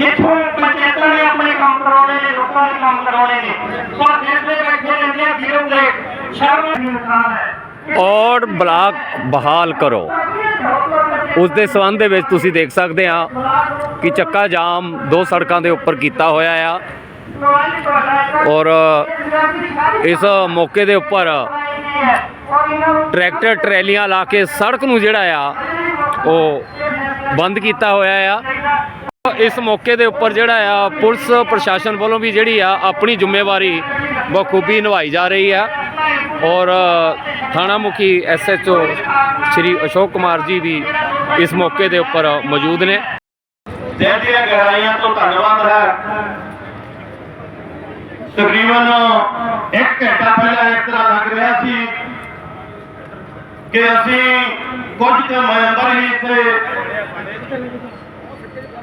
ਜਿੱਥੋਂ ਪੰਚਾਇਤਾਂ ਨੇ ਆਪਣੇ ਕੰਮ ਕਰਾਉਣੇ ਨੇ, ਲੋਕਾਂ ਦੇ ਕੰਮ ਕਰਾਉਣੇ ਨੇ, ਪਰ ਜਿਸ ਦੇ ਬੈਠੇ ਰਹਿੰਦੇ ਆ ਵੀਰੋ ਦੇ, ਸ਼ਰਮ ਦੀ ਇਨਸਾਨ ਹੈ। ਔਰ ਬਲਾਕ ਬਹਾਲ ਕਰੋ। ਉਸ ਦੇ ਸੰਬੰਧ ਦੇ ਵਿੱਚ ਤੁਸੀਂ ਦੇਖ ਸਕਦੇ ਆ ਕਿ ਚੱਕਾ ਜਾਮ ਦੋ ਸੜਕਾਂ ਦੇ ਉੱਪਰ ਕੀਤਾ ਹੋਇਆ ਆ। ਔਰ ਇਸ ਮੌਕੇ ਦੇ ਉੱਪਰ ਟਰੈਕਟਰ ਟਰੈਲੀਆਂ ਲਾ ਕੇ ਸੜਕ ਨੂੰ ਜਿਹੜਾ ਆ, ਉਹ ਬੰਦ ਕੀਤਾ ਹੋਇਆ ਆ। ਇਸ ਮੌਕੇ ਦੇ ਉੱਪਰ ਜਿਹੜਾ ਆ, ਪੁਲਿਸ ਪ੍ਰਸ਼ਾਸਨ ਵੱਲੋਂ ਵੀ ਜਿਹੜੀ ਆ, ਆਪਣੀ ਜ਼ਿੰਮੇਵਾਰੀ ਬਖੂਬੀ ਨਿਭਾਈ ਜਾ ਰਹੀ ਆ। ਔਰ, ਥਾਣਾ ਮੁਖੀ ਐਸਐਚਓ ਸ਼੍ਰੀ ਅਸ਼ੋਕ ਕੁਮਾਰ ਜੀ ਵੀ ਇਸ ਮੌਕੇ ਦੇ ਉੱਪਰ ਮੌਜੂਦ ਨੇ। ਦਿਲ ਦੀਆਂ ਗਹਿਰਾਈਆਂ ਤੋਂ ਧੰਨਵਾਦ ਹੈ। ਤਕਰੀਬਨ ਇੱਕ ਘੰਟਾ ਪਹਿਲਾਂ ਇਸ ਤਰ੍ਹਾਂ ਲੱਗ ਰਿਹਾ ਸੀ ਕਿ ਅਸੀਂ ਕੁਝ ਕੁ ਮੈਂਬਰ ਹੀ ਇੱਥੇ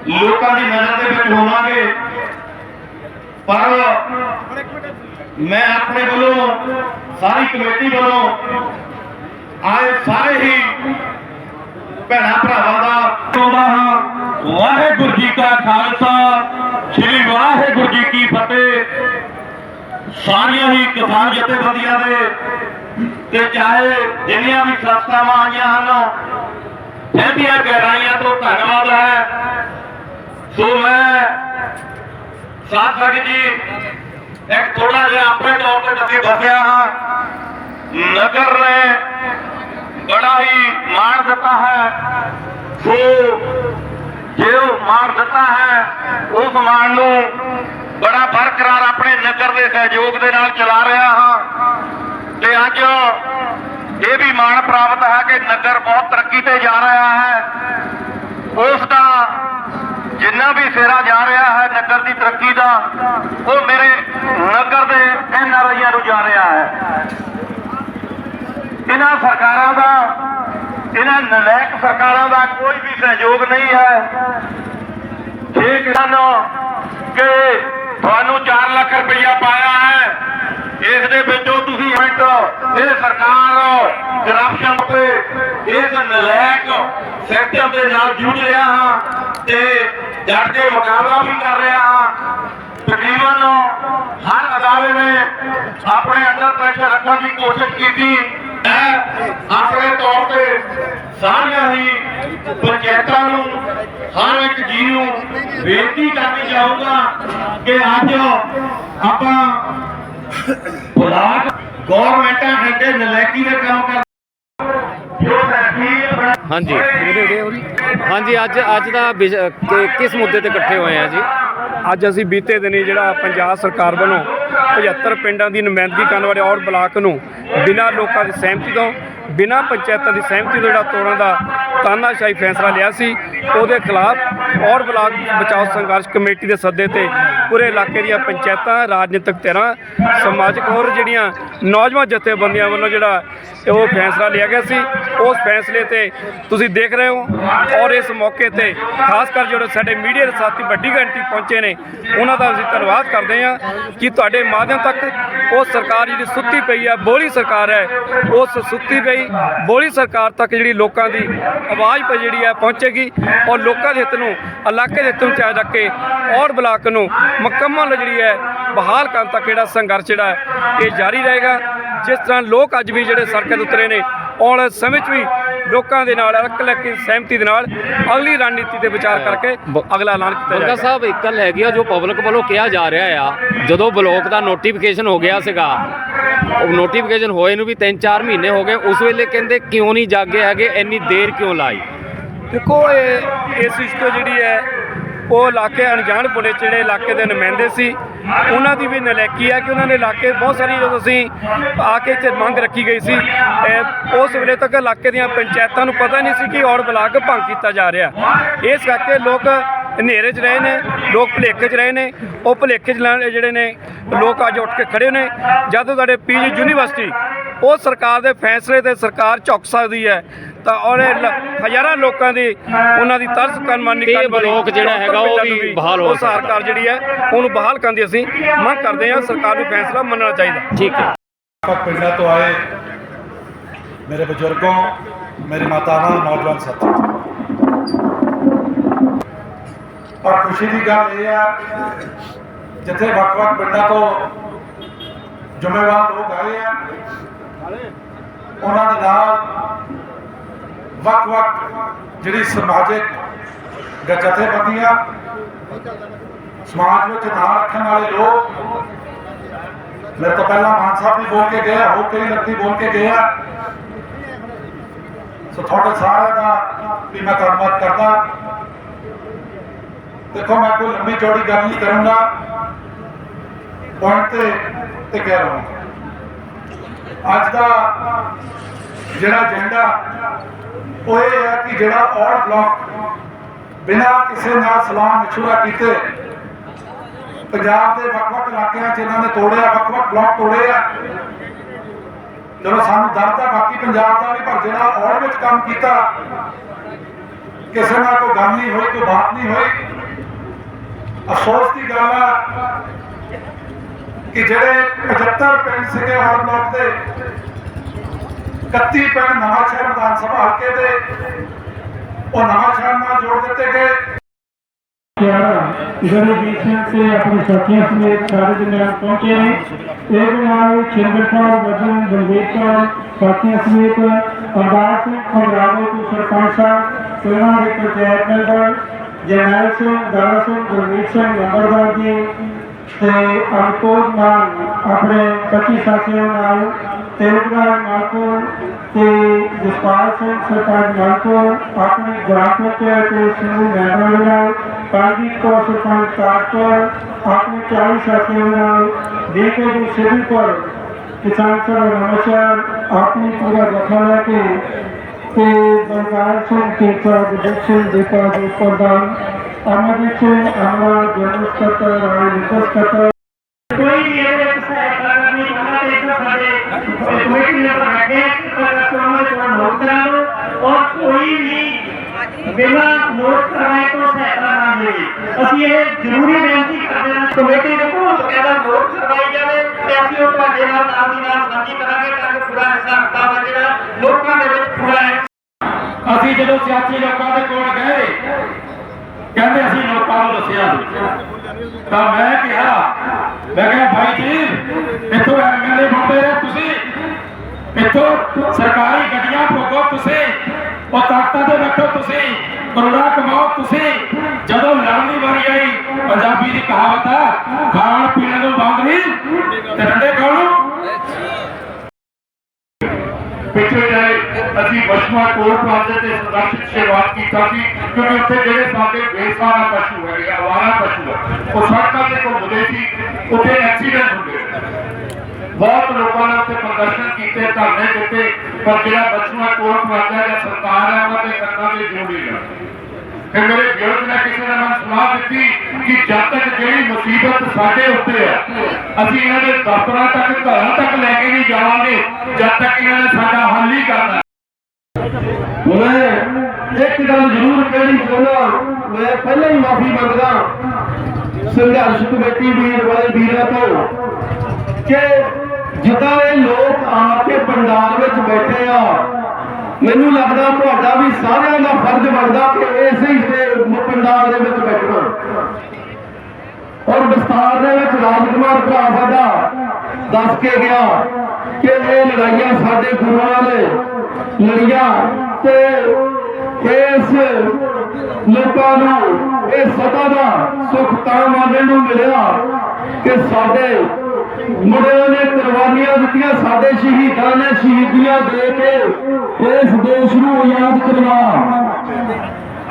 ਲੋਕਾਂ ਦੀ ਨਜ਼ਰ ਦੇ ਵਿੱਚ ਹੋਵਾਂਗੇ। ਪਰ ਮੈਂ ਆਪਣੇ ਵੱਲੋਂ, ਸਾਰੀ ਕਮੇਟੀ ਵੱਲੋਂ ਆਏ ਸਾਰੇ ਹੀ ਭੈਣਾਂ ਭਰਾਵਾਂ ਦਾ ਚਾਹੁੰਦਾ ਹਾਂ, ਵਾਹਿਗੁਰੂ ਜੀ ਕਾ ਖਾਲਸਾ, ਸ੍ਰੀ ਵਾਹਿਗੁਰੂ ਜੀ ਕੀ ਫਤਿਹ। ਸਾਰੀਆਂ ਹੀ ਕਿਸਾਨ ਜਥੇਬੰਦੀਆਂ ਦੇ ਤੇ ਚਾਹੇ ਜਿੰਨੀਆਂ ਵੀ ਸੰਸਥਾਵਾਂ ਆਈਆਂ ਹਨ, ਇਹਦੀਆਂ ਗਹਿਰਾਈਆਂ ਤੋਂ ਧੰਨਵਾਦ ਹੈ। ਸੋ ਮੈਂ ਸਾਥ ਸੰਗਤ ਜੀ ਇੱਕ ਥੋੜਾ ਜਿਹਾ ਆਪਣੇ ਤੌਰ ਤੇ ਦੱਸੀ ਦੱਸਿਆ ਹਾਂ। ਨਗਰ ਨੇ ਬੜਾ ਹੀ ਮਾਣ ਦਿੱਤਾ ਹੈ। ਸੋ ਜੇ ਉਹ ਮਾਣ ਦਿੱਤਾ ਹੈ, ਉਸ ਮਾਣ ਨੂੰ ਬੜਾ ਬਰਕਰਾਰ ਆਪਣੇ ਨਗਰ ਦੇ ਸਹਿਯੋਗ ਦੇ ਨਾਲ ਚਲਾ ਰਿਹਾ ਹਾਂ। ਤੇ ਅੱਜ ਇਹ ਵੀ ਮਾਣ ਪ੍ਰਾਪਤ ਹੈ ਕਿ ਨਗਰ ਬਹੁਤ ਤਰੱਕੀ ਤੇ ਜਾ ਰਿਹਾ ਹੈ। ਉਸ ਦਾ ਜਿੰਨਾ ਵੀ ਫੇਰਾ ਜਾ ਰਿਹਾ ਹੈ ਨਗਰ ਦੀ ਤਰੱਕੀ ਦਾ, ਉਹ ਮੇਰੇ ਨਗਰ ਦੇ ਐਨਆਰਆਈਆਂ ਨੂੰ ਜਾ ਰਿਹਾ ਹੈ। ਇਹਨਾਂ ਸਰਕਾਰਾਂ ਦਾ, ਇਹਨਾਂ ਨਲਾਇਕ ਸਰਕਾਰਾਂ ਦਾ ਕੋਈ ਵੀ ਸਹਿਯੋਗ ਨਹੀਂ ਹੈ। ਜੇ ਕਿਸਾਨ ਕਿ ਤੁਹਾਨੂੰ 4 ਲੱਖ ਰੁਪਇਆ ਪਾਇਆ ਹੈ। ਇਸ ਦੇ ਵਿੱਚੋਂ ਤੁਸੀਂ ਮਿੰਟ, ਇਹ ਸਰਕਾਰ ਕਰਪਸ਼ਨ ਤੇ ਇਸ ਨਲਾਇਕ ਸਿਸਟਮ ਦੇ ਨਾਲ ਜੁੜ ਰਿਹਾ ਹਾਂ ਤੇ ਡਟ ਕੇ ਮੁਕਾਬਲਾ ਵੀ ਕਰ ਰਿਹਾ ਤਕਰੀਬਨ ਹਰ ਅਦਾਰੇ ਨੇ ਆਪਣੇ ਅੰਦਰ ਪ੍ਰੈਸ਼ਰ ਰੱਖਣ ਦੀ ਕੋਸ਼ਿਸ਼ ਕੀਤੀ। ਮੈਂ ਆਪਣੇ ਤੌਰ ਤੇ ਸਾਰੀਆਂ ਹੀ ਪੰਚਾਇਤਾਂ ਨੂੰ, ਹਰ ਇੱਕ ਜੀ ਨੂੰ ਬੇਨਤੀ ਕਰਨੀ ਚਾਹੂੰਗਾ ਕਿ ਅੱਜ ਆਪਾਂ ਬਲਾਕ ਗਵਰਨਮੈਂਟਾਂ ਅੱਗੇ ਨਲਾਇਕੀ ਦੇ ਕੰਮ ਕਰ ਜੋ ਤਹਿਸੀਲ ਹਾਂਜੀ। ਹਾਂਜੀ, ਅੱਜ ਅੱਜ ਦਾ ਵਿਜ ਕਿ- ਕਿਸ ਮੁੱਦੇ ਤੇ ਇਕੱਠੇ ਹੋਏ ਆ ਜੀ? ਅੱਜ ਅਸੀਂ ਬੀਤੇ ਦਿਨੀ ਜਿਹੜਾ ਪੰਜਾਬ ਸਰਕਾਰ ਵੱਲੋਂ 75 ਪਿੰਡਾਂ ਦੀ ਨੁਮਾਇੰਦਗੀ ਕਰਨ ਵਾਲੇ ਔਰ ਬਲਾਕ ਨੂੰ ਬਿਨਾਂ ਲੋਕਾਂ ਦੀ ਸਹਿਮਤੀ ਤੋਂ, ਬਿਨਾਂ ਪੰਚਾਇਤਾਂ ਦੀ ਸਹਿਮਤੀ ਤੋਂ ਜਿਹੜਾ ਤੋੜਨ ਦਾ ਤਾਨਾਸ਼ਾਹੀ ਫੈਸਲਾ ਲਿਆ ਸੀ, ਉਹਦੇ ਖਿਲਾਫ ਔਰ ਬਲਾਕ ਬਚਾਓ ਸੰਘਰਸ਼ ਕਮੇਟੀ ਦੇ ਸੱਦੇ ਤੇ ਪੂਰੇ ਇਲਾਕੇ ਦੀਆਂ ਪੰਚਾਇਤਾਂ, ਰਾਜਨੀਤਿਕ ਧਿਰਾਂ, ਸਮਾਜਿਕ ਹੋਰ ਜਿਹੜੀਆਂ ਨੌਜਵਾਨ ਜਥੇਬੰਦੀਆਂ ਵੱਲੋਂ ਜਿਹੜਾ ਉਹ ਫੈਸਲਾ ਲਿਆ ਗਿਆ ਸੀ, ਉਸ ਫੈਸਲੇ ਤੇ ਤੁਸੀਂ ਦੇਖ ਰਹੇ ਹੋ ਔਰ ਇਸ ਮੌਕੇ ਤੇ ਖਾਸ ਕਰ ਜਿਹੜੇ ਸਾਡੇ ਮੀਡੀਆ ਦੇ ਸਾਥੀ ਵੱਡੀ ਗਿਣਤੀ ਪਹੁੰਚੇ ਨੇ, ਉਹਨਾਂ ਦਾ ਅਸੀਂ ਧੰਨਵਾਦ ਕਰਦੇ ਹਾਂ ਕਿ ਤੁਹਾਡੇ ਮਾਧਿਅਮ ਤੱਕ ਉਹ ਸਰਕਾਰ ਜਿਹੜੀ ਸੁੱਤੀ ਪਈ ਹੈ ਬੋਲੀ ਸਰਕਾਰ ਹੈ, ਉਸ ਸੁੱਤੀ ਪਈ, ਬੋਲੀ ਸਰਕਾਰ ਤੱਕ ਜਿਹੜੀ ਲੋਕਾਂ ਦੀ ਆਵਾਜ਼ ਪਈ ਜਿਹੜੀ ਹੈ ਪਹੁੰਚੇਗੀ ਔਰ ਲੋਕਾਂ ਦੇ ਹਿੱਤ ਨੂੰ, ਇਲਾਕੇ ਦੇ ਹਿੱਤ ਨੂੰ ਚਾਹ ਰੱਖ ਕੇ ਔਰ ਬਲਾਕ ਨੂੰ ਮੁਕੰਮਲ ਜਿਹੜੀ ਹੈ ਬਹਾਲ ਕਰਨ ਤੱਕ ਜਿਹੜਾ ਸੰਘਰਸ਼ ਜਿਹੜਾ ਇਹ ਜਾਰੀ ਰਹੇਗਾ। ਜਿਸ ਤਰ੍ਹਾਂ ਲੋਕ ਅੱਜ ਵੀ ਜਿਹੜੇ ਸੜਕਾਂ ਤੇ ਉਤਰੇ ਨੇ ਵਾਲੇ ਸਮੇਂ 'ਚ ਵੀ ਲੋਕਾਂ ਦੇ ਨਾਲ ਕੇ ਸਹਿਮਤੀ ਦੇ ਨਾਲ ਅਗਲੀ ਰਣਨੀਤੀ ਤੇ ਵਿਚਾਰ ਕਰਕੇ ਅਗਲਾ ਐਲਾਨ ਕੀਤਾ ਜਾਏਗਾ। ਸਾਹਿਬ ਇੱਕ ਗੱਲ ਹੈਗੀ ਆ ਜੋ ਪਬਲਿਕ ਵੱਲੋਂ ਕਿਹਾ ਜਾ ਰਿਹਾ ਆ ਜਦੋਂ ਬਲੋਕ ਦਾ ਨੋਟੀਫਿਕੇਸ਼ਨ ਹੋ ਗਿਆ ਸੀਗਾ ਉਹ ਨੋਟੀਫਿਕੇਸ਼ਨ ਹੋਏ ਨੂੰ ਵੀ 3-4 ਮਹੀਨੇ ਹੋ ਗਏ ਉਸ ਵੇਲੇ ਕਹਿੰਦੇ ਕਿਉਂ ਨਹੀਂ ਜਾਗੇ ਹੈਗੇ ਇੰਨੀ ਦੇਰ ਕਿਉਂ ਲਾਈ? ਦੇਖੋ ਇਹ ਇਸ ਇਸ ਤੋਂ ਜਿਹੜੀ ਹੈ ਉਹ ਇਲਾਕੇ ਅਣਜਾਣ ਪੁਣੇ ਜਿਹੜੇ ਇਲਾਕੇ ਦੇ ਨੁਮਾਇੰਦੇ ਸੀ, ਉਹਨਾਂ ਦੀ ਵੀ ਨਲੇਕੀ ਹੈ ਕਿ ਉਹਨਾਂ ਨੇ ਇਲਾਕੇ ਬਹੁਤ ਸਾਰੀ ਜਦੋਂ ਅਸੀਂ ਆ ਕੇ ਇੱਥੇ ਮੰਗ ਰੱਖੀ ਗਈ ਸੀ ਉਸ ਵੇਲੇ ਤੱਕ ਇਲਾਕੇ ਦੀਆਂ ਪੰਚਾਇਤਾਂ ਨੂੰ ਪਤਾ ਨਹੀਂ ਸੀ ਕਿ ਔਰ ਬਲਾਕ ਭੰਗ ਕੀਤਾ ਜਾ ਰਿਹਾ। ਇਸ ਕਰਕੇ ਲੋਕ ਹਨੇਰੇ 'ਚ ਰਹੇ ਨੇ, ਲੋਕ ਭੁਲੇਖੇ 'ਚ ਰਹੇ ਨੇ, ਉਹ ਭੁਲੇਖੇ 'ਚ ਲੈਣ- ਜਿਹੜੇ ਨੇ, ਲੋਕ ਅੱਜ ਉੱਠ ਕੇ ਖੜੇ ਨੇ। ਜਦੋਂ ਸਾਡੇ ਪੀਜੀ ਯੂਨੀਵਰਸਿਟੀ ਉਹ ਸਰਕਾਰ ਦੇ ਫੈਸਲੇ ਤੇ ਸਰਕਾਰ ਝੁਕ ਸਕਦੀ ਹੈ ਤਾਂ ਔਰ ਹਜ਼ਾਰਾਂ ਲੋਕਾਂ ਦੀ ਉਹਨਾਂ ਦੀ ਤਰਸ ਕਰਨ ਵਾਲੀ ਬਲੋਕ ਜਿਹੜਾ ਹੈਗਾ ਉਹ ਵੀ ਬਹਾਲ ਹੋ ਉਹ ਸਰਕਾਰ ਜਿਹੜੀ ਹੈ ਉਹਨੂੰ ਬਹਾਲ ਕਰਨ ਦੀ ਅਸੀਂ ਮੰਗ ਕਰਦੇ ਹਾਂ ਸਰਕਾਰ ਨੂੰ ਫੈਸਲਾ ਮੰਨਣਾ ਚਾਹੀਦਾ। ਠੀਕ ਹੈ। ਆਪਾਂ ਪਿੰਡਾਂ ਤੋਂ ਆਏ ਮੇਰੇ ਬਜ਼ੁਰਗੋਂ ਮੇਰੀ ਮਾਤਾਵਾਂ ਨੌਜਵਾਨ ਸਾਥੀ। ਪਰ ਖੁਸ਼ੀ ਦੀ ਗੱਲ ਇਹ ਆ ਜਿੱਥੇ ਵੱਖ-ਵੱਖ ਪਿੰਡਾਂ ਤੋਂ ਜ਼ਿੰਮੇਵਾਰ ਲੋਕ ਆਏ ਆ ਉਹਨਾਂ ਦੇ ਨਾਲ ਵੱਖ-ਵੱਖ ਜਿਹੜੀ ਸਮਾਜਿਕ ਜਥੇਬੰਦੀਆਂ ਸਮਾਜ ਵਿੱਚ ਨਾਮ ਰੱਖਣ ਵਾਲੇ ਲੋਕ ਮੇਰੇ ਤੋਂ ਪਹਿਲਾਂ ਮਾਨ ਸਾਹਿਬ ਵੀ ਬੋਲ ਕੇ ਗਏ ਆ, ਹੋਰ ਕਈ ਲੱਤੀ ਬੋਲ ਕੇ ਗਏ ਸੋ ਤੁਹਾਡੇ ਸਾਰਿਆਂ ਦਾ ਵੀ ਮੈਂ ਧੰਨਵਾਦ ਕਰਦਾ। ਦੇਖੋ ਮੈਂ ਕੋਈ ਲੰਮੀ ਚੌੜੀ ਗੱਲ ਨਹੀਂ ਕਰੂੰਗਾ। ਪੁਆਇੰਟ ਤੇ ਤੇ ਕਹਿ ਰਹਾ ਅੱਜ ਦਾ ਜਿਹੜਾ ਏਜੰਡਾ ਉਹ ਇਹ ਹੈ ਕਿ ਜਿਹੜਾ ਔਰ ਬਲਾਕ ਬਿਨਾਂ ਕਿਸੇ ਨਾਲ ਸਲਾਮ ਵਿਛੋੜਾ ਕੀਤੇ, ਪੰਜਾਬ ਦੇ ਵੱਖ-ਵੱਖ ਇਲਾਕਿਆਂ 'ਚ ਇਹਨਾਂ ਨੇ ਤੋੜਿਆ, ਵੱਖ-ਵੱਖ ਬਲਾਕ ਤੋੜੇ ਆ। ਚਲੋ ਸਾਨੂੰ ਦਰਦ ਹੈ ਬਾਕੀ ਪੰਜਾਬ ਦਾ ਵੀ, ਪਰ ਜਿਹੜਾ ਔਰ ਵਿੱਚ ਕੰਮ ਕੀਤਾ, ਕਿਸੇ ਨਾਲ ਕੋਈ ਗੱਲ ਨਹੀਂ ਹੋਈ, ਕੋਈ ਬਾਤ ਨਹੀਂ ਹੋਈ। ਅਫਸੋਸ ਦੀ ਗੱਲ ਆ ਕਿ ਜਿਹੜੇ 75 ਪਿੰਡ ਸੀਗੇ ਔਰ ਬਲਾਕ ਦੇ 31 ਪਿੰਡ ਨਵਾਂ ਸ਼ਹਿਰ ਵਿਧਾਨ ਸਭਾ ਹਲਕੇ ਦੇ ਉਹ ਨਵਾਂ ਸ਼ਹਿਰ ਨਾਲ ਜੋੜ ਦਿੱਤੇ ਗਏ ਗਰੀਬੀਰ ਸਿੰਘ ਤੇ ਆਪਣੇ ਸਾਥੀਆਂ ਸਮੇਤ ਸਾਰੇ ਜ਼ਿਲ੍ਹਿਆਂ ਪਹੁੰਚੇ ਨੇ ਇਹ ਨਾਲ ਚਿੰਦਰ ਸਾਹਿਬ ਵਜਨ ਬਲਵੀਰ ਸਾਹਿਬ ਸਾਥੀਆਂ ਸਮੇਤ ਅਰਦਾਸ ਸਿੰਘ ਖੰਡਰਾਵੇ ਤੋਂ ਸਰਪੰਚ ਸਾਹਿਬ ਤੇ ਉਹਨਾਂ ਦੇ ਪੰਚਾਇਤ ਮੈਂਬਰ ਜਰਨੈਲ ਸਿੰਘ ਦਾਰਾ ਸਿੰਘ ਗੁਰਮੀਤ ਸਿੰਘ ਨੰਬਰਦਾਰ ਜੀ ਤੇ ਅਨਕੋਟ ਮਾਨ ਆਪਣੇ 25 ਸਾਥੀਆਂ ਨਾਲ, ਤੇਲਗਾਨ ਮਾਲਪੁਰ ਤੇ ਜਸਪਾਲ ਸਿੰਘ ਸਰਪੰਚ ਮਾਲਪੁਰ ਆਪਣੇ ਗ੍ਰਾਮ ਪੰਚਾਇਤ ਦੇ ਸਮੂਹ ਮੈਂਬਰਾਂ ਨਾਲ ਕਾਂਜੀ ਕੌਰ ਸਰਪੰਚ ਤਾਰਪੁਰ ਆਪਣੇ 40 ਸਾਥੀਆਂ ਨਾਲ ਦੇਖੇ ਜੀ ਸਿੱਧੂਪੁਰ ਕਿਸਾਨ ਸਭਾ ਨਮਸਕਾਰ, ਆਪਣੀ ਪੂਰਾ ਜਥਾ ਲੈ ਕੇ ਤੇ ਬਲਕਾਰ ਸਿੰਘ ਕੀਰਤਾ ਸਿੰਘ, ਦੀਪਾ ਦੇ ਪ੍ਰਧਾਨ ਅਮਰਜੀਤ ਸਿੰਘ ਅਮਰਾ ਜਨਰਲ ਸਕੱਤਰ ਰਾਏ ਨਿਕਸ ਸਕੱਤਰ ਕੋਈ ਵੀ ਇਹਦੇ ਵਿੱਚ ਸਹਾਇਤਾ ਕਰਨੀ ਚਾਹੁੰਦਾ ਤੇ ਇੱਥੇ ਸਾਡੇ ਕਮੇਟੀ ਨੇ ਬੈਠੇ ਪਰ ਤੁਹਾਨੂੰ ਜਿਹੜਾ ਨੋਟ ਕਰਾ ਲਓ ਔਰ ਕੋਈ ਵੀ ਬਿਨਾਂ ਨੋਟ ਕਰਾਏ ਤੋਂ ਸਹਾਇਤਾ ਨਾ ਦੇਵੇ ਅਸੀਂ ਇਹ ਜ਼ਰੂਰੀ ਬੇਨਤੀ ਕਰਦੇ ਹਾਂ ਕਮੇਟੀ ਦੇ ਕੋਲ ਕਹਿੰਦਾ ਨੋਟ ਕਰਵਾਈ ਜਾਵੇ ਤੇ ਅਸੀਂ ਉਹ ਤੁਹਾਡੇ ਨਾਲ ਨਾਲ ਦੀ ਨਾਲ ਸਾਂਝੀ ਕਰਾਂਗੇ ਤਾਂ ਕਿ ਪੂਰਾ ਹਿਸਾਬ ਕਿਤਾਬ ਹੈ ਜਿਹੜਾ ਲੋਕਾਂ ਦੇ ਵਿੱਚ ਪੂਰਾ ਹੈ ਅਸੀਂ ਜਦੋਂ ਸਿਆਸੀ ਲੋਕਾਂ ਦੇ ਕੋਲ ਗਏ ਕਹਿੰਦੇ ਅਸੀਂ ਲੋਕਾਂ ਨੂੰ ਦੱਸਿਆ ਤਾਂ ਮੈਂ ਕਿਹਾ ਮੈਂ ਕਿਹਾ, ਭਾਈ ਜੀ, ਇੱਥੋਂ ਐਮਐਲਏ ਬਣਦੇ ਰਹੇ ਤੁਸੀਂ। ਇੱਥੋਂ ਸਰਕਾਰੀ ਗੱਡੀਆਂ ਭੋਗੋ ਤੁਸੀਂ। ਉਹ ਤਾਕਤਾਂ ਦੇ ਬੈਠੋ ਤੁਸੀਂ। ਕਰੋੜਾਂ ਕਮਾਓ ਤੁਸੀਂ। ਜਦੋਂ ਲੜਨ ਦੀ ਵਾਰੀ ਆਈ, ਪੰਜਾਬੀ ਦੀ ਕਹਾਵਤ ਆ, ਖਾਣ ਪੀਣ ਨੂੰ ਬੰਦ ਨਹੀਂ, ਤੇ ਡੰਡੇ ਖਾਣੋ ਪਿੱਛੇ ਜਾਏ। ਅਸੀਂ ਬਸ਼ਮਾ ਟੋਲ ਪਲਾਜ਼ੇ ਤੇ ਸੰਘਰਸ਼ ਸ਼ੁਰੂਆਤ ਕੀਤਾ ਸੀ ਕਿਉਂਕਿ ਉੱਥੇ ਜਿਹੜੇ ਸਾਡੇ ਬੇਸਹਾਰਾ ਪਸ਼ੂ ਹੈਗੇ ਆ, ਪਸ਼ੂ ਆ, ਉਹ ਸੜਕਾਂ ਤੇ ਘੁੰਮਦੇ ਸੀ ਉੱਥੇ ਐਕਸੀਡੈਂਟ ਹੁੰਦੇ ਬਹੁਤ ਲੋਕਾਂ ਨੇ ਉੱਥੇ ਪ੍ਰਦਰਸ਼ਨ ਕੀਤੇ ਧਰਨੇ ਦਿੱਤੇ ਪਰ ਜਿਹੜਾ ਬਸ਼ਮਾ ਟੋਲ ਪਲਾਜ਼ਾ ਜਾਂ ਸਰਕਾਰ ਹੈ ਉਹਨਾਂ ਦੇ ਕੰਨਾਂ ਤੇ ਜੋੜੀ ਨਾ ਫਿਰ ਮੇਰੇ ਬਜ਼ੁਰਗ ਨੇ ਕਿਸੇ ਨੇ ਮੈਨੂੰ ਸਲਾਹ ਦਿੱਤੀ ਕਿ ਜਦ ਤੱਕ ਜਿਹੜੀ ਮੁਸੀਬਤ ਸਾਡੇ ਉੱਤੇ ਆ ਅਸੀਂ ਇਹਨਾਂ ਦੇ ਦਫ਼ਤਰਾਂ ਤੱਕ ਘਰਾਂ ਤੱਕ ਲੈ ਕੇ ਨਹੀਂ ਜਾਵਾਂਗੇ ਜਦ ਤੱਕ ਇਹਨਾਂ ਨੇ ਸਾਡਾ ਹੱਲ ਨਹੀਂ ਕਰਨਾ ਮੈਂ ਇੱਕ ਗੱਲ ਜ਼ਰੂਰ ਕਹਿਣੀ ਚਾਹੁੰਦਾ, ਮੈਂ ਪਹਿਲਾਂ ਹੀ ਮਾਫੀ ਮੰਗਦਾ ਸੰਘਰਸ਼ ਕਮੇਟੀ ਵੀਰ ਵਾਲੇ ਵੀਰਾਂ ਤੋਂ ਕਿ ਜਿੱਦਾਂ ਇਹ ਲੋਕ ਆ ਕੇ ਪੰਡਾਲ ਵਿੱਚ ਬੈਠੇ ਆ, ਮੈਨੂੰ ਲੱਗਦਾ ਤੁਹਾਡਾ ਵੀ ਸਾਰਿਆਂ ਦਾ ਫਰਜ਼ ਬਣਦਾ ਕਿ ਇਸੇ ਹੀ ਪੰਡਾਲ ਦੇ ਵਿੱਚ ਬੈਠਣਾ। ਔਰ ਵਿਸਤਾਰ ਦੇ ਵਿੱਚ ਰਾਜਕੁਮਾਰ ਭਰਾ ਸਾਡਾ ਦੱਸ ਕੇ ਗਿਆ ਕਿ ਇਹ ਲੜਾਈਆਂ ਸਾਡੇ ਗੁਰੂਆਂ ਨੇ ਲੜੀਆਂ ਤੇ ਇਸ ਲੋਕਾਂ ਨੂੰ, ਇਹ ਸਦਾ ਦਾ ਸੁਖ ਤਾਂ ਮਾਨਣ ਨੂੰ ਮਿਲਿਆ ਕਿ ਸਾਡੇ ਮੁੰਡਿਆਂ ਨੇ ਕੁਰਬਾਨੀਆਂ ਦਿੱਤੀਆਂ, ਸਾਡੇ ਸ਼ਹੀਦਾਂ ਨੇ ਸ਼ਹੀਦੀਆਂ ਦੇ ਕੇ ਇਸ ਦੇਸ਼ ਨੂੰ ਆਜ਼ਾਦ ਕਰਵਾ।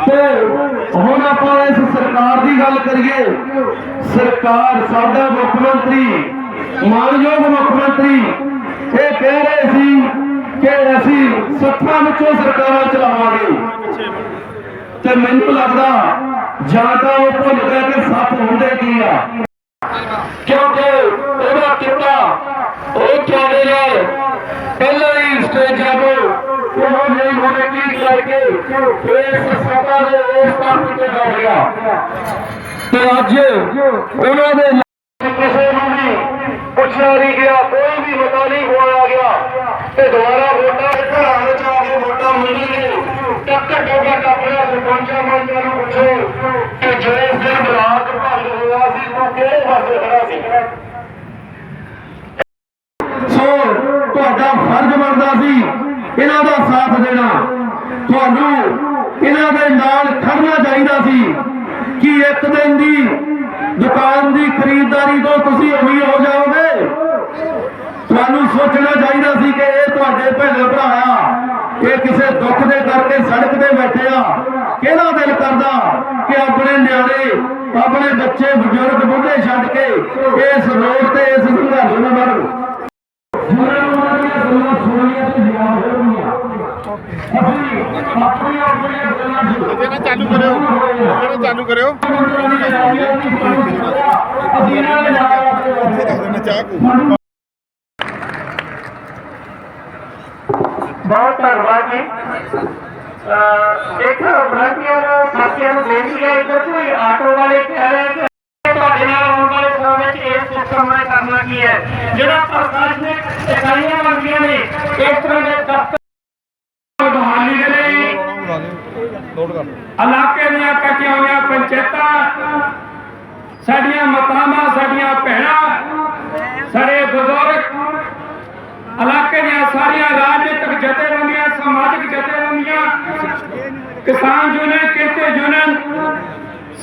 ਤੇ ਹੁਣ ਆਪਾਂ ਇਸ ਸਰਕਾਰ ਦੀ ਗੱਲ ਕਰੀਏ, ਸਰਕਾਰ ਸਾਡਾ ਮੁੱਖ ਮੰਤਰੀ ਮਾਨਯੋਗ ਮੁੱਖ ਮੰਤਰੀ, ਇਹ ਕਹਿ ਰਹੇ ਸੀ ਕਿ ਅਸੀਂ ਸੱਤਾਂ ਵਿੱਚੋਂ ਸਰਕਾਰਾਂ ਚਲਾਵਾਂਗੇ। ਤੇ ਮੈਨੂੰ ਲੱਗਦਾ ਜਾਂ ਤਾਂ ਉਹ ਭੁੱਲ ਗਏ ਕਿ ਸੱਤ ਹੁੰਦੇ ਕੀ ਆ। ਕਿਉਂਕਿ ਉਹਦਾ ਕਿੱਤਾ ਉਹ ਤੁਹਾਡੇ ਨਾਲ ਪਹਿਲਾਂ ਹੀ ਸਟੇਜਾਂ ਤੋਂ ਉਹ ਨਹੀਂ ਹੋਣੇ ਕੀ ਕਰਕੇ ਇਸ ਸਭਾ ਦੇ ਇਸ ਤੱਕ ਤੇ ਬੈਠ ਗਿਆ। ਤੇ ਅੱਜ ਉਹਨਾਂ ਦੇ ਕਿਸੇ ਨੂੰ ਵੀ ਪੁੱਛਿਆ ਨਹੀਂ ਗਿਆ, ਕੋਈ ਵੀ ਮਤਾ ਨਹੀਂ ਹੋਇਆ ਗਿਆ। ਤੇ ਦੁਬਾਰਾ ਵੋਟਾਂ ਦੇ ਘਰਾਂ ਵਿੱਚ ਆ ਕੇ ਵੋਟਾਂ ਮੰਗੀਏ ਤਾਂ ਘੱਟੋ ਘੱਟ ਆਪਣੇ ਸਰਪੰਚਾਂ ਮੰਤਰੀਆਂ ਨੂੰ ਪੁੱਛੋ ਕਿ ਜੇ ਇਸ ਦਿਨ ਬਲਾਕ ਭੰਗ ਹੋਇਆ ਸੀ, ਤੂੰ ਕਿਹੜੇ ਪਾਸੇ ਖੜਾ ਸੀ? ਸਾਥ ਦੇਣਾ। ਤੁਹਾਨੂੰ ਇਹਨਾਂ ਦੇ ਨਾਲ ਖੜਨਾ ਚਾਹੀਦਾ ਸੀ ਕਿ ਇੱਕ ਦਿਨ ਦੀ ਦੁਕਾਨ ਦੀ ਖਰੀਦਦਾਰੀ ਤੋਂ ਤੁਸੀਂ ਅਮੀਰ ਹੋ ਜਾਓਗੇ। ਤੁਹਾਨੂੰ ਸੋਚਣਾ ਚਾਹੀਦਾ ਸੀ ਕਿ ਤੁਹਾਡੇ ਭੈਣ ਭਰਾ ਆ ਇਹ ਕਿਸੇ ਦੁੱਖ ਦੇ ਕਰਕੇ ਸੜਕ ਤੇ ਬੈਠੇ ਆ ਕਿਹਦਾ ਦਿਲ ਕਰਦਾ ਕਿ ਆਪਣੇ ਨਿਆਣੇ ਆਪਣੇ ਬੱਚੇ ਬਜ਼ੁਰਗ ਬੁੱਢੇ ਛੱਡ ਕੇ ਇਸ ਰੋਡ ਤੇ ਇਸ ਸੰਘਰਸ਼ ਨੂੰ ਲੜਨ? ਉਹਨਾਂ ਉਹਨਾਂ ਦੀਆਂ ਗੱਲਾਂ ਸੁਣਨੀਆਂ ਤੇ ਯਾਦ ਹੋਣਗੀਆਂ ਅਸੀਂ ਆਪਣੀਆਂ ਆਪਣੀਆਂ ਗੱਲਾਂ ਜਿਹੜਾ ਚਾਲੂ ਕਰਿਓ। ਜਿਹੜਾ ਚਾਲੂ ਕਰਿਓ। ਅਸੀਂ ਇਹਨਾਂ ਦੇ ਨਾਲ ਬਹੁਤ ਧੰਨਵਾਦ ਜੀ। ਅਹ ਇੱਕ ਵਲੰਟੀਅਰ ਸਾਥੀਆਂ ਨੂੰ ਬੇਨਤੀ ਹੈ ਇੱਧਰ ਕੋਈ ਆਟੋ ਵਾਲੇ ਕਹਿ ਰਹੇ ਕਿ ਤੁਹਾਡੇ ਨਾਲ ਆਉਣ ਵਾਲੇ ਸਮੇਂ ਵਿੱਚ ਇਸ ਸਿਸਟਮ ਨੇ ਕਰਨਾ ਕੀ ਹੈ। ਜਿਹੜਾ ਪ੍ਰਸ਼ਾਸਨਿਕ ਇਕਾਈਆਂ ਬਣਦੀਆਂ ਨੇ ਇਸ ਤਰ੍ਹਾਂ ਦੇ ਦਫ਼ਤਰ ਬਹਾਲੀ ਦੇ ਲਈ ਇਲਾਕੇ ਦੀਆਂ ਕੱਟੀਆਂ ਹੋਈਆਂ ਪੰਚਾਇਤਾਂ ਸਾਡੀਆਂ ਮਾਤਾਵਾਂ ਸਾਡੀਆਂ ਭੈਣਾਂ ਸਾਡੇ ਬਜ਼ੁਰਗ ਇਲਾਕੇ ਦੀਆਂ ਸਾਰੀਆਂ ਰਾਜਨੀਤਿਕ ਜਥੇਬੰਦੀਆਂ, ਸਮਾਜਿਕ ਜਥੇਬੰਦੀਆਂ, ਕਿਸਾਨ ਯੂਨੀਅਨ, ਕਿਰਤੀ ਯੂਨੀਅਨ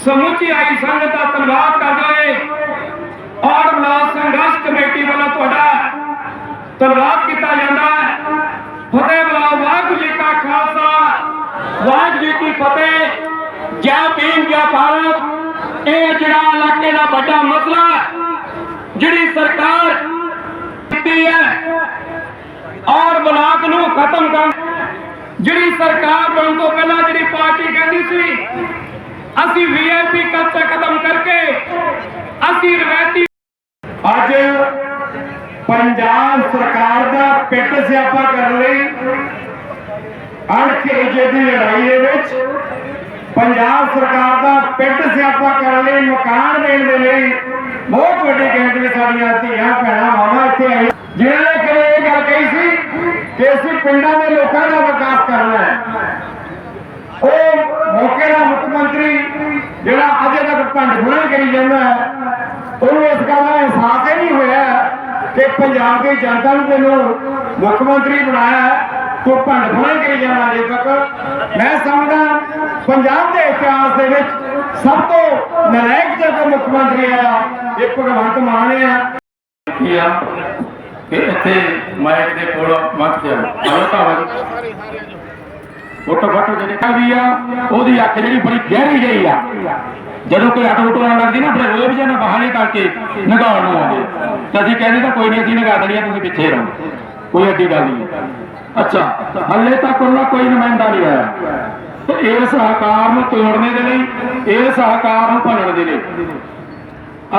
ਸਮੁੱਚੀ ਆਈ ਸੰਗਤ ਦਾ ਧੰਨਵਾਦ ਕਰਦਾ ਹੋਏ ਔਰ ਲਾਸ ਸੰਘਰਸ਼ ਕਮੇਟੀ ਵੱਲੋਂ ਤੁਹਾਡਾ ਧੰਨਵਾਦ ਕੀਤਾ ਜਾਂਦਾ ਹੈ। ਫਤਿਹ ਬੁਲਾਓ, ਵਾਹਿਗੁਰੂ ਜੀ ਕਾ ਖਾਲਸਾ, ਵਾਹਿਗੁਰੂ ਜੀ ਕੀ ਫਤਿਹ। ਜੈ ਭੀਮ, ਜੈ ਭਾਰਤ। ਇਹ ਜਿਹੜਾ ਇਲਾਕੇ ਦਾ ਵੱਡਾ ਮਸਲਾ ਜਿਹੜੀ ਸਰਕਾਰ ਕੀਤੀ ਹੈ ਔਰ ਬਲਾਕ ਨੂੰ ਖਤਮ ਕਰ ਜਿਹੜੀ ਸਰਕਾਰ ਬਣਨ ਤੋਂ ਪਹਿਲਾਂ ਜਿਹੜੀ ਪਾਰਟੀ ਕਹਿੰਦੀ ਸੀ, ਅਸੀਂ ਵੀਆਈਪੀ ਕਲਚਰ ਖਤਮ ਕਰਕੇ ਅਸੀਂ ਰਵਾਇਤੀ ਅੱਜ ਪੰਜਾਬ ਸਰਕਾਰ ਦਾ ਪਿੱਟ ਸਿਆਪਾ ਕਰਨ ਲਈ ਅਣਖ ਏਜੇ ਦੀ ਲੜਾਈ ਦੇ ਵਿੱਚ ਪੰਜਾਬ ਸਰਕਾਰ ਦਾ ਪਿੱਟ ਸਿਆਪਾ ਕਰਨ ਲਈ ਮਕਾਨ ਦੇਣ ਦੇ ਲਈ ਬਹੁਤ ਵੱਡੀ ਗਿਣਤੀ ਸਾਡੀਆਂ ਧੀਆਂ, ਭੈਣਾਂ, ਮਾਵਾਂ ਇੱਥੇ ਆਈਆਂ। ਜਿਨ੍ਹਾਂ ਨੇ ਕਦੇ ਇਹ ਗੱਲ ਕਹੀ ਸੀ ਕਿ ਅਸੀਂ ਪਿੰਡਾਂ ਦੇ ਲੋਕਾਂ ਦਾ ਵਿਕਾਸ ਕਰਨਾ ਹੈ। ਉਹ ਮੌਕੇ ਦਾ ਮੁੱਖ ਮੰਤਰੀ ਜਿਹੜਾ ਅਜੇ ਤੱਕ ਭੰਡ ਕਰੀ ਜਾਂਦਾ ਹੈ ਉਹਨੂੰ ਇਸ ਗੱਲ ਦਾ ਅਹਿਸਾਸ ਹੀ ਨਹੀਂ ਹੋਇਆ ਕਿ ਪੰਜਾਬ ਦੀ ਜਨਤਾ ਨੂੰ ਤੈਨੂੰ ਮੁੱਖ ਮੰਤਰੀ ਬਣਾਇਆ ਹੈ, ਤੂੰ ਭੰਡ ਕਰੀ ਜਾਂਦਾ ਅਜੇ ਤੱਕ। ਮੈਂ ਸਮਝਦਾ ਪੰਜਾਬ ਦੇ ਇਤਿਹਾਸ ਦੇ ਵਿੱਚ ਸਭ ਤੋਂ ਨਲਾਇਕ ਜਿਹੜਾ ਮੁੱਖ ਮੰਤਰੀ ਆਇਆ ਇਹ ਭਗਵੰਤ ਮਾਨ ਹੈ ਕੀ ਆ? ਕਿ ਇੱਥੇ ਮਾਇਕ ਦੇ ਕੋਲ ਮੰਚ ਜਾ ਆਇਓ ਤਾਂ ਫੋਟੋ ਫੋਟੋ ਜਿਹੜੇ ਕਾ ਆ, ਉਹਦੀ ਅੱਖ ਜਿਹੜੀ ਬੜੀ ਗਹਿਰੀ ਗਈ ਆ। ਜਦੋਂ ਕੋਈ ਆਟੋ ਉਟੋ ਆਉਣ ਲੱਗਦੀ ਨਾ ਫਿਰ ਰੋਬ ਜਾਂ ਬਹਾਨੇ ਕਰਕੇ ਨਗਾਉਣ ਨੂੰ ਆਉਂਦੇ। ਤੇ ਅਸੀਂ ਕਹਿੰਦੇ ਤਾਂ ਕੋਈ ਨਹੀਂ ਅਸੀਂ ਨਗਾ ਦੇਣੀ ਤੁਸੀਂ ਪਿੱਛੇ ਰਹੋ। ਕੋਈ ਐਡੀ ਗੱਲ ਨਹੀਂ ਅੱਛਾ, ਹੱਲੇ ਤੱਕ ਉਹਨਾਂ ਕੋਈ ਨੁਮਾਇੰਦਾ ਨਹੀਂ ਆਇਆ। ਤੇ ਇਸ ਸਹਕਾਰ ਨੂੰ ਤੋੜਨੇ ਦੇ ਲਈ, ਇਸ ਸਹਕਾਰ ਨੂੰ ਭੰਨਣ ਦੇ ਲਈ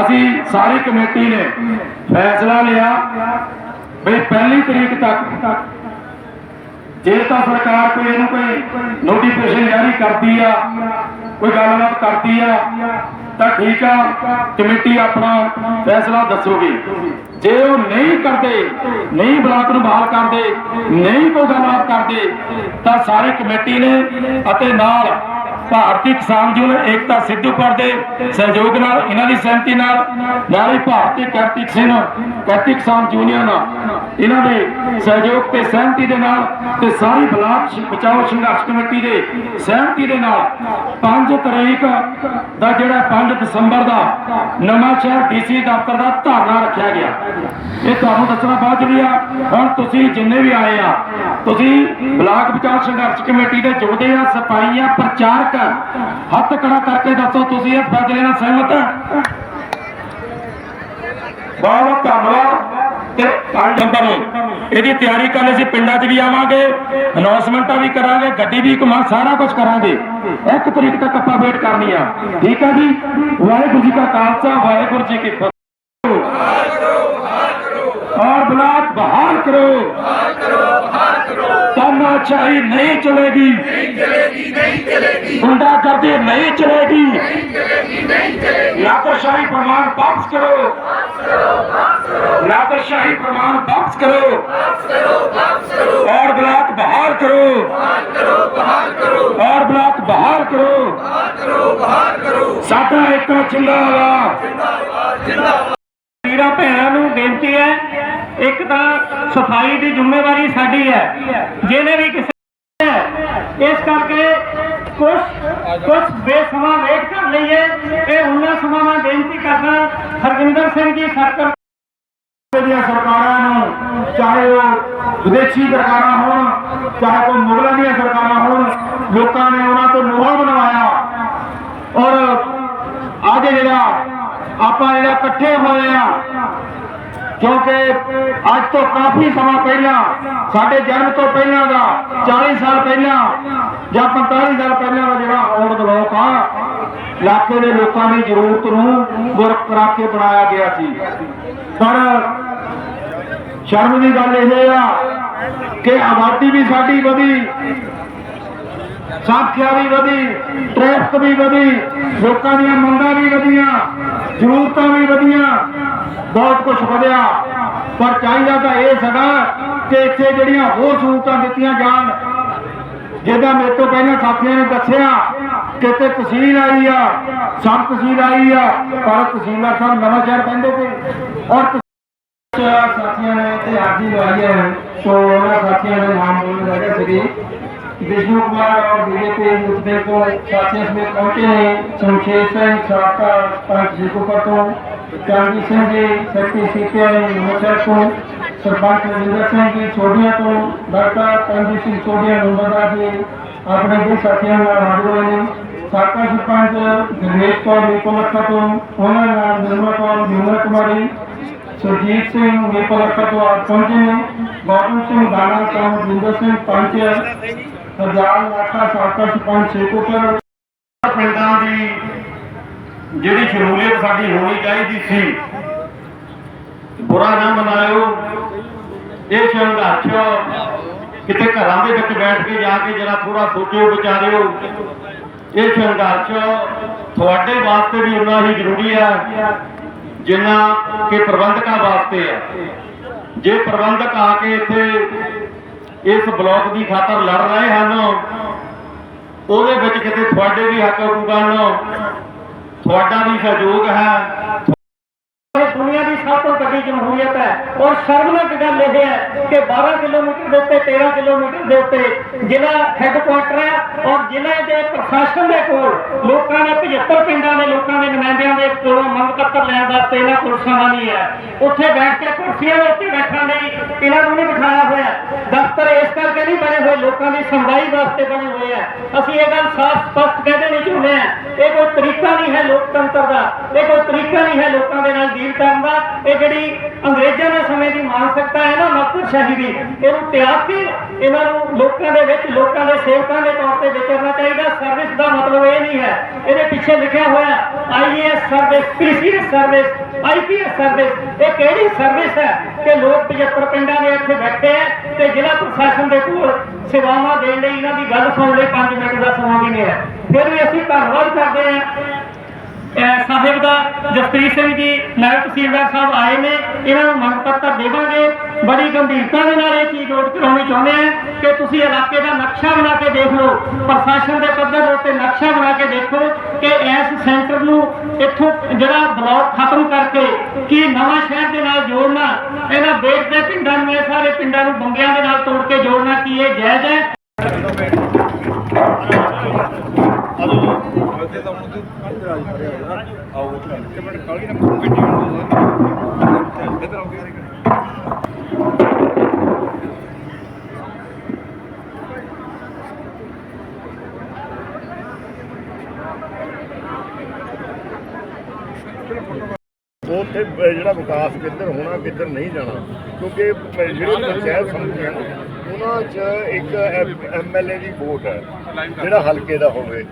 ਅਸੀਂ ਸਾਰੀ ਕਮੇਟੀ ਨੇ ਫੈਸਲਾ ਲਿਆ ਵੀ ਪਹਿਲੀ ਤਰੀਕ ਤੱਕ ਜੇ ਤਾਂ ਸਰਕਾਰ ਕੋਈ ਇਹਨੂੰ ਕੋਈ ਨੋਟੀਫਿਕੇਸ਼ਨ ਜਾਰੀ ਕਰਦੀ ਆ, ਕੋਈ ਗੱਲਬਾਤ ਕਰਦੀ ਆ, ਤਾਂ ਠੀਕ ਆ, ਕਮੇਟੀ ਆਪਣਾ ਫੈਸਲਾ ਦੱਸੂਗੀ। ਜੇ ਉਹ ਨਹੀਂ ਕਰਦੇ, ਨਹੀਂ ਬਲਾਕ ਨੂੰ ਬਹਾਲ ਕਰਦੇ, ਨਹੀਂ ਕੋਈ ਗੱਲਬਾਤ ਕਰਦੇ, ਤਾਂ ਸਾਰੇ ਕਮੇਟੀ ਨੇ ਅਤੇ ਨਾਲ ਭਾਰਤੀ ਕਿਸਾਨ ਯੂਨੀਅਨ ਏਕਤਾ ਸਿੱਧੂਪੁਰ ਦੇ ਸਹਿਯੋਗ ਨਾਲ, ਇਹਨਾਂ ਦੀ ਸਹਿਮਤੀ ਨਾਲ ਨਾਲ ਹੀ ਭਾਰਤੀ ਕਿਰਤੀ ਸਿੰਘ ਕਿਰਤੀ ਕਿਸਾਨ ਯੂਨੀਅਨ ਇਹਨਾਂ ਦੇ ਸਹਿਯੋਗ ਤੇ ਸਹਿਮਤੀ ਦੇ ਨਾਲ ਤੇ ਸਾਰੀ ਬਲਾਕ ਬਚਾਓ ਸੰਘਰਸ਼ ਕਮੇਟੀ ਦੇ ਸਹਿਮਤੀ ਦੇ ਨਾਲ 5 ਤਰੀਕ ਦਾ ਜਿਹੜਾ 5 ਦਸੰਬਰ ਦਾ ਨਵਾਂ ਸ਼ਹਿਰ ਡੀਸੀ ਦਫ਼ਤਰ ਦਾ ਧਰਨਾ ਰੱਖਿਆ ਗਿਆ। ਇਹ ਤੁਹਾਨੂੰ ਦੱਸਣਾ ਬਹੁਤ ਜ਼ਰੂਰੀ ਆ। ਹੁਣ ਤੁਸੀਂ ਜਿੰਨੇ ਵੀ ਆਏ ਆ, ਤੁਸੀਂ ਬਲਾਕ ਬਚਾਓ ਸੰਘਰਸ਼ ਕਮੇਟੀ ਦੇ ਜੋਧੇ ਆ, ਸਿਪਾਹੀ ਆ, ਪ੍ਰਚਾਰਕ ਹੱਥ ਖੜਾ ਕਰਕੇ ਦੱਸੋ ਤੁਸੀਂ ਇਸ ਫੈਸਲੇ ਨਾਲ ਸਹਿਮਤ ਬਹੁਤ ਬਹੁਤ ਧੰਨਵਾਦ। ਤੇ 5 ਨੰਬਰ ਨੂੰ ਇਹਦੀ ਤਿਆਰੀ ਕਰਨ ਲਈ ਅਸੀਂ ਪਿੰਡਾਂ 'ਚ ਵੀ ਆਵਾਂਗੇ ਅਨਾਉਂਸਮੈਂਟਾਂ ਵੀ ਕਰਾਂਗੇ ਗੱਡੀ ਵੀ ਘੁਮਾ ਸਾਰਾ ਕੁਝ ਕਰਾਂਗੇ ਇੱਕ ਤਰੀਕ ਤੱਕ ਆਪਾਂ ਵੇਟ ਕਰਨੀ ਆ ਠੀਕ ਆ ਜੀ ਵਾਹਿਗੁਰੂ ਜੀ ਕਾ ਖਾਲਸਾ ਵਾਹਿਗੁਰੂ ਜੀ ਕੀ ਫਤਿਹ और ब्लॉक बहाल करो बहाल करो बहाल करो तानाशाही नहीं चलेगी नहीं चलेगी नहीं चलेगी गुंडागर्दी नहीं चलेगी नहीं चलेगी नहीं चलेगी लातशाही प्रमाण वापस करो लातशाही प्रमाण वापस करो और ब्लॉक बहाल करो और ब्लॉक बहाल करो साडा एक जिंदाबाद ਵੀਰਾਂ ਭੈਣਾਂ ਨੂੰ ਬੇਨਤੀ ਹੈ ਇੱਕ ਤਾਂ ਸਫਾਈ ਦੀ ਜ਼ਿੰਮੇਵਾਰੀ ਸਾਡੀ ਹੈ ਜਿਹਨੇ ਵੀ ਕਿਸੇ ਹੈ ਇਸ ਕਰਕੇ ਕੁਝ ਕੁਝ ਬੇਸਮਾਂ ਵੇਟ ਕਰ ਲਈਏ। ਇਹ ਉਹਨਾਂ ਸਮਾਂ ਮੈਂ ਬੇਨਤੀ ਕਰਦਾ, ਹਰਵਿੰਦਰ ਸਿੰਘ ਜੀ ਸਰਕਾਰ ਦੀਆਂ ਸਰਕਾਰਾਂ ਨੂੰ, ਚਾਹੇ ਉਹ ਵਿਦੇਸ਼ੀ ਸਰਕਾਰਾਂ ਹੋਣ, ਚਾਹੇ ਕੋਈ ਮੁਗਲਾਂ ਦੀਆਂ ਸਰਕਾਰਾਂ ਹੋਣ, ਲੋਕਾਂ ਨੇ ਉਹਨਾਂ ਤੋਂ ਮੋਹ ਬਣਵਾਇਆ। ਔਰ ਅੱਜ ਜਿਹੜਾ ਆਪਾਂ ਜਿਹੜਾ ਇਕੱਠੇ ਹੋਏ ਆ ਕਿਉਂਕਿ ਅੱਜ ਤੋਂ ਕਾਫੀ ਸਮਾਂ ਪਹਿਲਾਂ, ਸਾਡੇ ਜਨਮ ਤੋਂ ਪਹਿਲਾਂ ਦਾ 40 ਸਾਲ ਪਹਿਲਾਂ ਜਾਂ 45 ਸਾਲ ਪਹਿਲਾਂ ਦਾ ਜਿਹੜਾ ਔਰਤ ਲੋਕ ਆ, ਇਲਾਕੇ ਦੇ ਲੋਕਾਂ ਦੀ ਜ਼ਰੂਰਤ ਨੂੰ ਗੁਰਕ ਕਰਾ ਕੇ ਬਣਾਇਆ ਗਿਆ ਸੀ। ਪਰ ਸ਼ਰਮ ਦੀ ਗੱਲ ਇਹ ਆ ਕਿ ਆਬਾਦੀ ਵੀ ਸਾਡੀ ਵਧੀ ਸਾਖਿਆ ਵੀ ਵਧੀ ਟ੍ਰੈਫਿਕ ਵੀ ਵਧੀ, ਲੋਕਾਂ ਦੀਆਂ ਮੰਗਾਂ ਵੀ ਵਧੀਆਂ, ਜ਼ਰੂਰਤਾਂ ਵੀ ਵਧੀਆਂ, ਬਹੁਤ ਕੁਝ ਵਧਿਆ। ਪਰ ਚਾਹੀਦਾ ਤਾਂ ਇਹ ਸਗਾ ਕਿ ਇੱਥੇ ਜਿਹੜੀਆਂ ਹੋਰ ਸਹੂਲਤਾਂ ਦਿੱਤੀਆਂ ਜਾਣ, ਜਿਹਦਾ ਮੇਰੇ ਤੋਂ ਪਹਿਲਾਂ ਸਾਥੀਆਂ ਨੇ ਦੱਸਿਆ ਕਿ ਤਹਿਸੀਲ ਆਈ ਆ, ਸਬ ਤਹਿਸੀਲ ਆਈ ਆ, ਪਰ ਤਹਿਸੀਲਦਾਰ ਸਾਹਿਬ ਨਵਾਂ ਸ਼ਹਿਰ ਕਹਿੰਦੇ ਤੇ। ਔਰ ਸਾਥੀਆਂ ਨੇ ਇੱਥੇ ਆਰਜੀ ਲਵਾਈ ਹੈ, ਸੋ ਉਹਨਾਂ ਸਾਥੀਆਂ ਦੇ ਨਾਮ ਬੋਲਣ ਲੱਗੇ ਸੀਗੇ। ਵਿਸ਼ਨੂੰ ਕੁਮਾਰ ਔਰ ਬੀਜੇਪੀ ਯੂਥ ਦੇ ਕੋਲ ਸਾਥੀਆਂ ਸਮੇਤ ਪਹੁੰਚੇ ਨੇ। ਸ਼ਮਸ਼ੇਰ ਸਿੰਘ ਸਾਕਾ ਪੰਚ ਜੀਕੋਪਰ ਤੋਂ ਚਾਂਦੀ ਸਿੰਘ ਜੀ ਸੈਕਟਰੀ ਸੀਪੀਆਈ ਮੁਖਰ ਤੋਂ, ਸਰਪੰਚ ਰਜਿੰਦਰ ਸਿੰਘ ਜੀ ਛੋੜੀਆਂ ਤੋਂ ਡਾਕਟਰ ਪੰਜੀ ਸਿੰਘ ਛੋੜੀਆਂ ਆਪਣੇ ਵੀ ਸਾਥੀਆਂ ਨਾਲ ਹਾਜ਼ਰ ਹੋਏ ਨੇ। ਸਾਕਾ ਸਰਪੰਚ ਗਣੇਸ਼ ਕੌਰ ਨਿਕੋਲਖਾ ਤੋਂ, ਉਹਨਾਂ ਨਾਲ ਨਿਰਮਲ ਕੌਰ ਨਿਰਮਲ ਕੁਮਾਰੀ, ਸੁਰਜੀਤ ਸਿੰਘ ਨੇਪਲਕਾ ਤੋਂ ਆਪ ਪਹੁੰਚੇ ਨੇ। ਗੌਤਮ ਸਿੰਘ ਦਾਣਾ ਤੋਂ ਜਿੰਦਰ ਸਿੰਘ ਪੰਚ ਹਜ਼ਾਰ ਲਾਖਾ ਸਾਕਾ ਸਰਪੰਚ ਸ਼ੇਖੋਪੁਰ ਪਿੰਡਾਂ ਦੀ ਜਿਹੜੀ ਸ਼ਮੂਲੀਅਤ ਸਾਡੀ ਹੋਣੀ ਚਾਹੀਦੀ ਸੀ, ਬੁਰਾ ਨਾ ਮਨਾਇਓ। ਇਹ ਸੰਘਰਸ਼ ਕਿਤੇ ਘਰਾਂ ਦੇ ਵਿੱਚ ਬੈਠ ਕੇ ਜਾ ਕੇ ਜਰਾ ਥੋੜਾ ਸੋਚਿਓ ਵਿਚਾਰਿਓ। ਇਹ ਸੰਘਰਸ਼ ਤੁਹਾਡੇ ਵਾਸਤੇ ਵੀ ਉਨਾ ਹੀ ਜ਼ਰੂਰੀ ਹੈ ਜਿੰਨਾ ਕਿ ਪ੍ਰਬੰਧਕਾਂ ਵਾਸਤੇ ਹੈ ਜੇ ਪ੍ਰਬੰਧਕ ਆ ਕੇ ਇੱਥੇ ਇਸ ਬਲਾਕ ਦੀ ਖਾਤਰ ਲੜ ਰਹੇ ਹਨ। ਉਹਦੇ ਵਿੱਚ ਕਿਤੇ ਤੁਹਾਡੇ ਵੀ ਹੱਕ ਹਕੂਕਾਂ ਤੁਹਾਡਾ ਵੀ ਸਹਿਯੋਗ ਹੈ। ਦੁਨੀਆ ਦੀ ਸਭ ਤੋਂ ਵੱਡੀ ਜਮਹੂਰੀਅਤ ਹੈ ਔਰ ਸ਼ਰਮਨਾਕ ਗੱਲ ਇਹ ਹੈ ਕਿ 12 ਕਿਲੋਮੀਟਰ ਦੇ ਉੱਤੇ 13 ਕਿਲੋਮੀਟਰ ਦੇ ਉੱਤੇ ਜ਼ਿਲ੍ਹਾ ਹੈੱਡਕੁਆਟਰ ਹੈ ਔਰ ਜ਼ਿਲ੍ਹੇ ਦੇ ਪ੍ਰਸ਼ਾਸਨ ਦੇ ਕੋਲ ਲੋਕਾਂ ਨੇ 75 ਪਿੰਡਾਂ ਦੇ ਲੋਕਾਂ ਦੇ ਨੁਮਾਇੰਦਿਆਂ ਦੇ ਕੋਲੋਂ ਮੰਗ ਪੱਤਰ ਲੈਣ ਵਾਸਤੇ ਇਹਨਾਂ ਕੁਰਸੀਆਂ ਦਾ ਨਹੀਂ ਹੈ ਉੱਥੇ ਬੈਠ ਕੇ ਕੁਰਸੀਆਂ ਦੇ ਉੱਤੇ ਬੈਠਣ ਲਈ ਇਹਨਾਂ ਨੂੰ ਨਹੀਂ ਬਿਠਾਇਆ ਹੋਇਆ ਦਫ਼ਤਰ ਇਸ ਕਰਕੇ ਨਹੀਂ ਬਣੇ ਹੋਏ ਲੋਕਾਂ ਦੀ ਸੁਣਵਾਈ ਵਾਸਤੇ ਬਣੇ ਹੋਏ ਆ ਅਸੀਂ ਇਹ ਗੱਲ ਸਾਫ਼ ਸਪਸ਼ਟ ਕਹਿੰਦੇ ਨਹੀਂ ਚਾਹੁੰਦੇ ਆ ਇਹ ਕੋਈ ਤਰੀਕਾ ਨਹੀਂ ਹੈ ਲੋਕਤੰਤਰ ਦਾ ਇਹ ਕੋਈ ਤਰੀਕਾ ਨਹੀਂ ਹੈ ਲੋਕਾਂ ਦੇ ਨਾਲ ਡੀਲ ਕਰਨ ਦਾ ਇਹ ਜਿਹੜੀ ਅੰਗਰੇਜ਼ਾਂ ਦੇ ਸਮੇਂ ਦੀ ਮਾਨਸਿਕਤਾ ਹੈ ਨਾ ਨੌਕਰਸ਼ਾਹੀ ਦੀ, ਇਹਨੂੰ ਤਿਆਗ ਕੇ ਇਹਨਾਂ ਨੂੰ ਲੋਕਾਂ ਦੇ ਵਿੱਚ, ਲੋਕਾਂ ਦੇ ਸੇਵਕਾਂ ਦੇ ਤੌਰ ਤੇ ਵਿਚਰਨਾ ਚਾਹੀਦਾ। ਸਰਵਿਸ ਦਾ ਮਤਲਬ ਇਹ ਨਹੀਂ ਹੈ। ਇਹਦੇ ਪਿੱਛੇ ਲਿਖਿਆ ਹੋਇਆ IAS service PCS service IPS service ਇਹ ਕਿਹੜੀ ਸਰਵਿਸ ਹੈ ਕਿ ਲੋਕ 75 ਪਿੰਡਾਂ ਦੇ ਇੱਥੇ ਬੈਠੇ ਆ ਤੇ ਜ਼ਿਲ੍ਹਾ ਪ੍ਰਸ਼ਾਸਨ ਦੇ ਕੋਲ ਸੇਵਾਵਾਂ ਦੇਣ ਲਈ ਇਹਨਾਂ ਦੀ ਗੱਲ ਸੁਣਨ ਲਈ 5 ਮਿੰਟ ਦਾ ਸਮਾਂ ਵੀ ਨਹੀਂ ਹੈ। ਫਿਰ ਵੀ ਅਸੀਂ ਧੰਨਵਾਦ ਕਰਦੇ ਹਾਂ। ਸਾਹਿਬ ਦਾ ਜਸਪ੍ਰੀਤ ਸਿੰਘ ਜੀ ਨਾਇਬ ਤਹਿਸੀਲਦਾਰ ਸਾਹਿਬ ਆਏ ਨੇ। ਇਹਨਾਂ ਨੂੰ ਮੰਗ ਪੱਤਰ ਦੇਵਾਂਗੇ। ਬੜੀ ਗੰਭੀਰਤਾ ਦੇ ਨਾਲ ਇਹ ਚੀਜ਼ ਨੋਟ ਕਰਾਉਣੀ ਚਾਹੁੰਦੇ ਆ ਕਿ ਤੁਸੀਂ ਇਲਾਕੇ ਦਾ ਨਕਸ਼ਾ ਬਣਾ ਕੇ ਦੇਖ ਲਓ। ਪ੍ਰਸ਼ਾਸਨ ਦੇ ਪੱਧਰ ਉੱਤੇ ਨਕਸ਼ਾ ਬਣਾ ਕੇ ਦੇਖੋ ਕਿ ਇਸ ਸੈਂਟਰ ਨੂੰ ਇੱਥੋਂ ਜਿਹੜਾ ਬਲਾਕ ਖਤਮ ਕਰਕੇ ਕੀ ਨਵਾਂ ਸ਼ਹਿਰ ਦੇ ਨਾਲ ਜੋੜਨਾ, ਇਹਨਾਂ ਬੇਟ ਦੇ ਪਿੰਡਾਂ ਨੂੰ, ਇਹ ਸਾਰੇ ਪਿੰਡਾਂ ਨੂੰ ਬੰਗਿਆਂ ਦੇ ਨਾਲ ਤੋੜ ਕੇ ਜੋੜਨਾ ਕੀ ਇਹ ਜਾਇਜ਼ ਹੈ? ਉੱਥੇ। ਬ- ਜਿਹੜਾ ਵਿਕਾਸ ਕਿੱਧਰ ਹੋਣਾ ਕਿੱਧਰ ਨਹੀਂ ਜਾਣਾ। ਕਿਉਂਕਿ ਜਿਹੜੇ ਪੰਚਾਇਤ ਸਮਿਤੀਆਂ ਨੇ, ਉਹਨਾਂ 'ਚ ਇੱਕ ਐਮਐਲਏ ਦੀ ਵੋਟ ਹੈ। ਜਿਹੜਾ ਹਲਕੇ ਦਾ ਹੋਵੇ।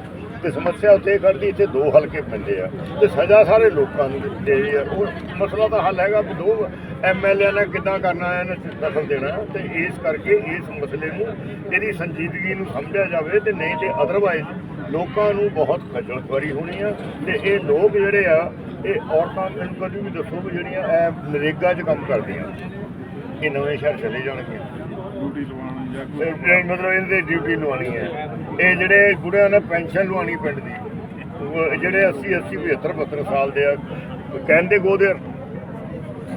ਤੇ ਸਮੱਸਿਆ ਉੱਥੇ ਖੜਦੀ, ਇੱਥੇ ਦੋ ਹਲਕੇ ਪੈਂਦੇ ਆ। ਤੇ ਸਜ਼ਾ ਸਾਰੇ ਲੋਕਾਂ ਨੂੰ ਜਿਹੜੀ ਆ। ਉਹ ਮਸਲਾ ਤਾਂ ਹੱਲ ਹੈਗਾ, ਵੀ ਦੋ ਐਮਐਲਏ ਨੇ ਕਿੱਦਾਂ ਕਰਨਾ ਹੈ ਇਹਨਾਂ ਦਖਲ ਦੇਣਾ ਤੇ ਇਸ ਕਰਕੇ ਇਸ ਮਸਲੇ ਨੂੰ, ਇਹਦੀ ਸੰਜੀਦਗੀ ਨੂੰ ਸਮਝਿਆ ਜਾਵੇ ਤੇ ਨਹੀਂ ਤੇ ਅਦਰਵਾਈਜ਼ ਲੋਕਾਂ ਨੂੰ ਬਹੁਤ ਖੱਜਲ ਖੁਆਰੀ ਹੋਣੀ ਆ। ਤੇ ਇਹ ਲੋਕ ਜਿਹੜੇ ਆ, ਇਹ ਔਰਤਾਂ, ਮੈਨੂੰ ਕਦੀ ਵੀ ਦੱਸੋ ਵੀ ਜਿਹੜੀਆਂ ਇਹ ਨਰੇਗਾ 'ਚ ਕੰਮ ਕਰਦੀਆਂ ਇਹ ਨਵੇਂ ਸ਼ਹਿਰ ਚਲੇ ਜਾਣਗੇ। ਡਿਊਟੀ ਲਵਾਉਣੀ ਜਾਂ ਮਤਲਬ ਇਹਦੇ ਡਿਊਟੀ ਲਵਾਉਣੀ ਹੈ। ਇਹ ਜਿਹੜੇ ਬੁੜਿਆਂ ਨੇ ਪੈਨਸ਼ਨ ਲਵਾਉਣੀ ਪਿੰਡ ਦੀ, ਉਹ ਜਿਹੜੇ 80 80 75 72 ਸਾਲ ਦੇ ਆ, ਕਹਿੰਦੇ ਗੋ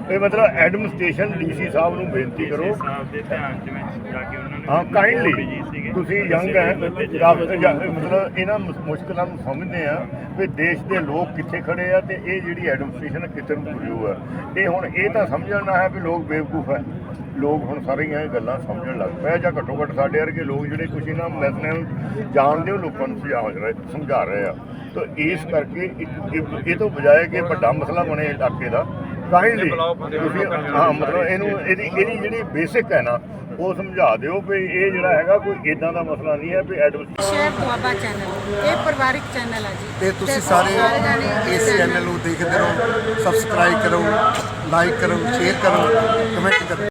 ਇਹ ਮਤਲਬ ਐਡਮਿਨਿਸਟ੍ਰੇਸ਼ਨ ਡੀਸੀ ਸਾਹਿਬ ਨੂੰ ਬੇਨਤੀ ਕਰੋ। ਸਾਹਿਬ ਦੇ ਧਿਆਨ ਚ ਵਿੱਚ ਜਾ ਕੇ ਹਾਂ ਕਾਈਂਡਲੀ। ਤੁਸੀਂ ਯੰਗ ਹੈ ਮਤਲਬ ਇਹਨਾਂ ਮੁਸ਼ਕਲਾਂ ਨੂੰ ਸਮਝਦੇ ਆ ਵੀ ਦੇਸ਼ ਦੇ ਲੋਕ ਕਿੱਥੇ ਖੜੇ ਆ ਤੇ ਇਹ ਜਿਹੜੀ ਐਡਮਿਨਿਸਟ੍ਰੇਸ਼ਨ ਕਿੱਥੇ ਨੂੰ ਤੁਰੀ ਹੋਆ ਇਹ ਹੁਣ ਇਹ ਤਾਂ ਸਮਝਣਾ ਹੈ ਵੀ ਲੋਕ ਬੇਵਕੂਫ ਹੈ। ਲੋਕ ਹੁਣ ਸਾਰੀਆਂ ਇਹ ਗੱਲਾਂ ਸਮਝਣ ਲੱਗ ਪਏ ਆ ਜਾਂ ਘੱਟੋ ਘੱਟ ਸਾਡੇ ਵਰਗੇ ਲੋਕ ਜਿਹੜੇ ਕੁਝ ਇਹਨਾਂ ਨੂੰ ਜਾਣਦੇ ਹੋ ਲੋਕਾਂ ਨੂੰ ਸੁਝਾਅ ਰਹੇ ਸਮਝਾ ਰਹੇ ਆ। ਤਾਂ ਇਸ ਕਰਕੇ ਇਹ ਤੋਂ ਬਜਾਏ ਕਿ ਵੱਡਾ ਮਸਲਾ ਬਣੇ ਇਲਾਕੇ ਦਾ ਕਾਈਂਡਲੀ ਤੁਸੀਂ ਹਾਂ ਮਤਲਬ ਇਹਨੂੰ ਇਹਦੀ ਇਹਦੀ ਜਿਹੜੀ ਬੇਸਿਕ ਹੈ ਨਾ ਉਹ ਸਮਝਾ ਦਿਓ ਵੀ ਇਹ ਜਿਹੜਾ ਹੈਗਾ ਕੋਈ ਇਦਾਂ ਦਾ ਮਸਲਾ ਨਹੀਂ ਹੈ ਵੀ ਐਡਮਿਨ ਸ਼ੇਅਰ ਦੁਆਬਾ ਚੈਨਲ ਇਹ ਪਰਿਵਾਰਿਕ ਚੈਨਲ ਹੈ ਜੀ। ਤੇ ਤੁਸੀਂ ਸਾਰੇ ਇਸ ਚੈਨਲ ਨੂੰ ਦੇਖਦੇ ਰਹੋ ਸਬਸਕ੍ਰਾਈਬ ਕਰੋ ਲਾਈਕ ਕਰੋ ਸ਼ੇਅਰ ਕਰੋ ਕਮੈਂਟ ਕਰੋ।